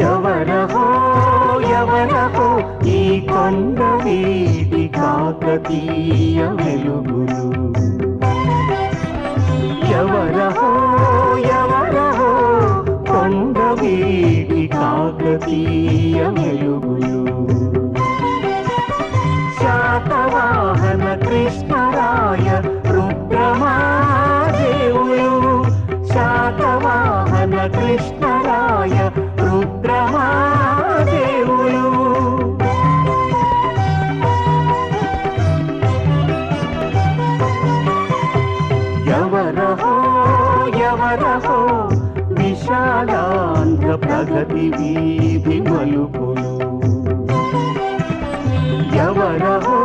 ఎవరహో ఎవరహో ఈ కొండ వీధి కాకతీయ వెలుగులు. ఎవరహో ఎవరహో కొండ వీధి కాకతీయ ఎవరహో విశాలాంధ్ర ప్రగతి వీధి మలుపులు. ఎవరహో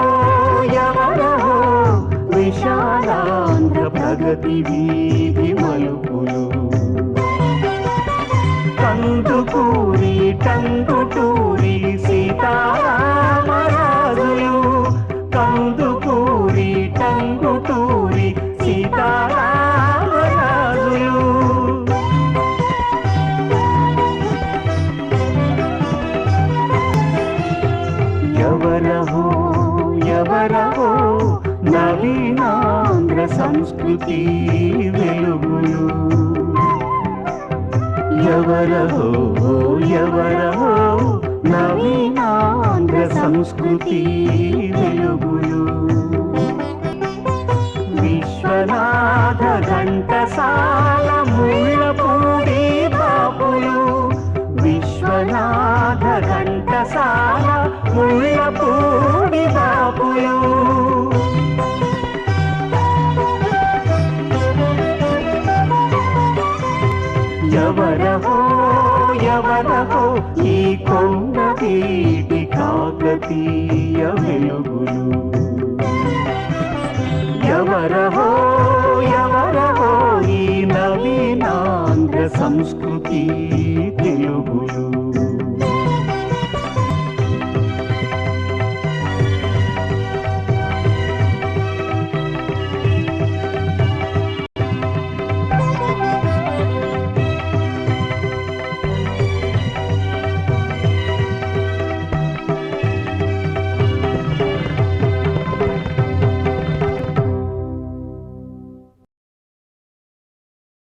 ఎవరహో విశాలాంధ్ర ప్రగతి వీధి మలుపులు. ఎవరహో నవీనాంధ్ర సంస్కృతి వెలుగులు. ఎవరహో ఎవరహో నవీనాంధ్ర సంస్కృతి వెలుగులు. విశ్వనాథ ఘంటసాల ముళ్ళపూడి ఎవరహో ఎవరహో ఈ కొండ వీటి కాకతీయ వెలుగులు. ఎవరహో ఎవరహో ఈ నవీనాంధ్ర సంస్కృతి తెలుగులు.